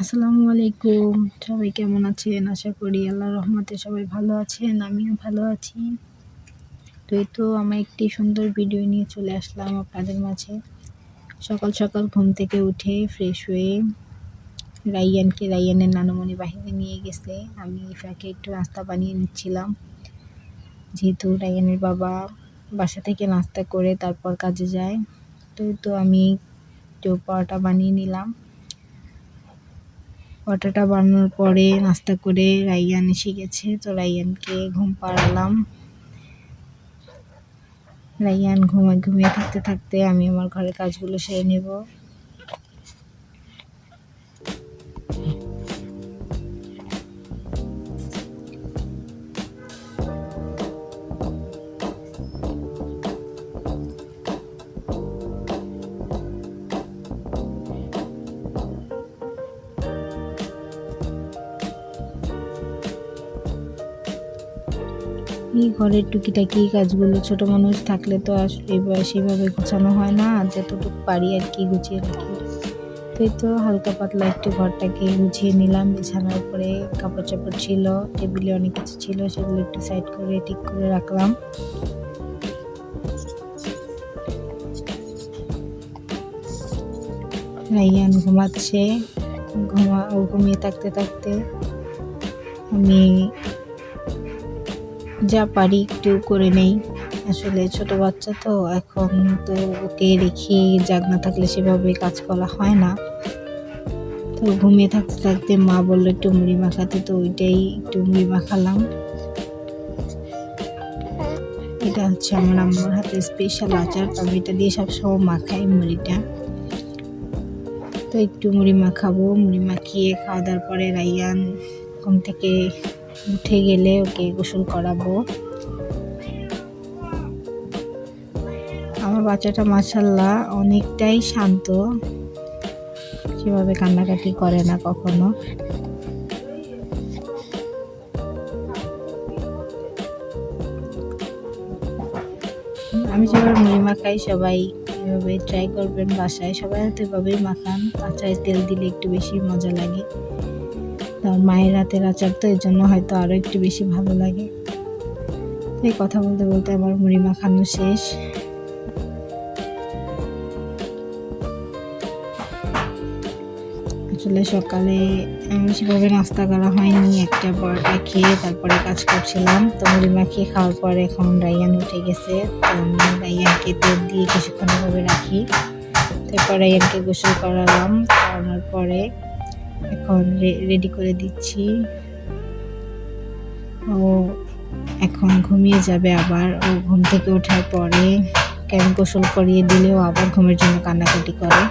আসসালামু আলাইকুম। সবাই কেমন আছেন? আশা করি আল্লাহ রহমতে সবাই ভালো আছেন, আমিও ভালো আছি। তো এই তো আমি একটি সুন্দর ভিডিও নিয়ে চলে আসলাম আপনাদের মাঝে। সকাল সকাল ঘুম থেকে উঠে ফ্রেশ হয়ে রাইয়ানকে, রাইয়ানের নানুমণি বাহিরে নিয়ে গেছে। আমি ইফাকে একটু নাস্তা বানিয়ে নিচ্ছিলাম। যেহেতু রাইয়ানের বাবা বাসা থেকে নাস্তা করে তারপর কাজে যায়, তো তো আমি একটু পরোটা বানিয়ে নিলাম। পরোটাটা বানানোর পরে নাস্তা করে রাইয়ান এসে গেছে। তো রাইয়ানকে ঘুম পাড়ালাম। রাইয়ান ঘুমায় ঘুমিয়ে থাকতে থাকতে আমি আমার ঘরের কাজগুলো সেরে নেব। ঘরের টুকিটাকি কাজগুলো, ছোট মানুষ থাকলে তো আসলে সেভাবে গোছানো হয় না যতটুকু পারি আর কি গুছিয়ে রাখি। তো এই তো হালকা পাতলা একটু ঘরটাকে গুছিয়ে নিলাম, বিছানার উপরে কাপড় চাপড় ছিল, টেবিলে অনেক কিছু ছিল, সেগুলো একটু সাইড করে, ঠিক করে রাখলাম। রাইয়ান ঘুমাচ্ছে, ঘুমা, ঘুমিয়ে থাকতে থাকতে আমি যা পারি একটু করে নেই। আসলে ছোট বাচ্চা তো, এখন তো ওকে রেখে জাগ না থাকলে সেভাবে কাজ করা হয় না। তো ঘুমিয়ে থাকতে থাকতে মা বলল, একটু মুড়ি মাখাতে। তো ওইটাই একটু মুড়ি মাখালাম। এটা হচ্ছে আমার আম্মার হাতে স্পেশাল আচার। তো আমি এটা দিয়ে সবসময় মাখাই মুড়িটা। তো একটু মুড়ি মাখাবো। মুড়ি মাখিয়ে খাওয়া দাওয়ার পরে রাইয়ান ঘুম থেকে উঠে গেলে ওকে গোসল করাবো। আমার বাচ্চাটা মাসাল্লাহ অনেকটাই শান্ত। সেভাবে কান্নাকাটি করে না কখনো। আমি যেভাবে মুড়ি মাখাই, সবাই এভাবে ট্রাই করবেন বাসায়। সবাই হয়তো এভাবেই মাখান আচারে তেল দিলে একটু বেশি মজা লাগে। তার মায়ের হাতের আচার তো এর জন্য হয়তো আরও একটু বেশি ভালো লাগে। এই কথা বলতে বলতে আমার মুড়ি মাখানো শেষ। আসলে সকালে সেভাবে নাস্তা করা হয়নি, একটা পরোটা খেয়ে তারপরে কাজ করছিলাম। তো মুড়ি মাখিয়ে খাওয়ার পরে এখন রাইয়ান উঠে গেছে। তো আমি রাইয়ানকে তেল দিয়ে কিছুক্ষণভাবে রাখি। তারপর রাইয়ানকে গোসল করালাম। করানোর পরে এখন রেডি করে দিচ্ছি। ও এখন ঘুমিয়ে যাবে আবার। ও ঘুম থেকে ওঠার পরে কেমন গোসল করিয়ে দিলেও আবার ঘুমের জন্য কান্নাকাটি করে।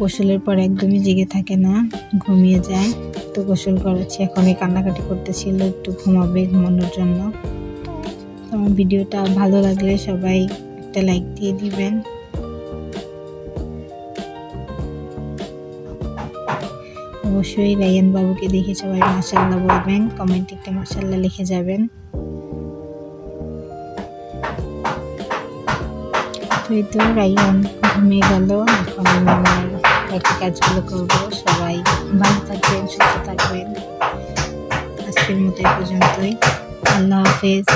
গোসলের পর একদমই জেগে থাকে না, ঘুমিয়ে যায়। তো গোসল করাচ্ছি এখন এই কান্নাকাটি করতেছিল, একটু ঘুমাবে ঘুমানোর জন্য। আমার ভিডিওটা ভালো লাগলে সবাই একটা লাইক দিয়ে দিবেন। অবশ্যই রায়ান বাবুকে দেখে সবাই মাসাল্লাহ বলবেন কমেন্ট একটা মাসাল্লাহ লিখে যাবেন। তো এই তো রায়ান ঘুমিয়ে গেল, এখন আমি আমার বাকি কাজগুলো করব, সবাই ভালো থাকবেন, সুস্থ থাকবেন। আজকের মতো এই পর্যন্তই। আল্লাহ হাফেজ।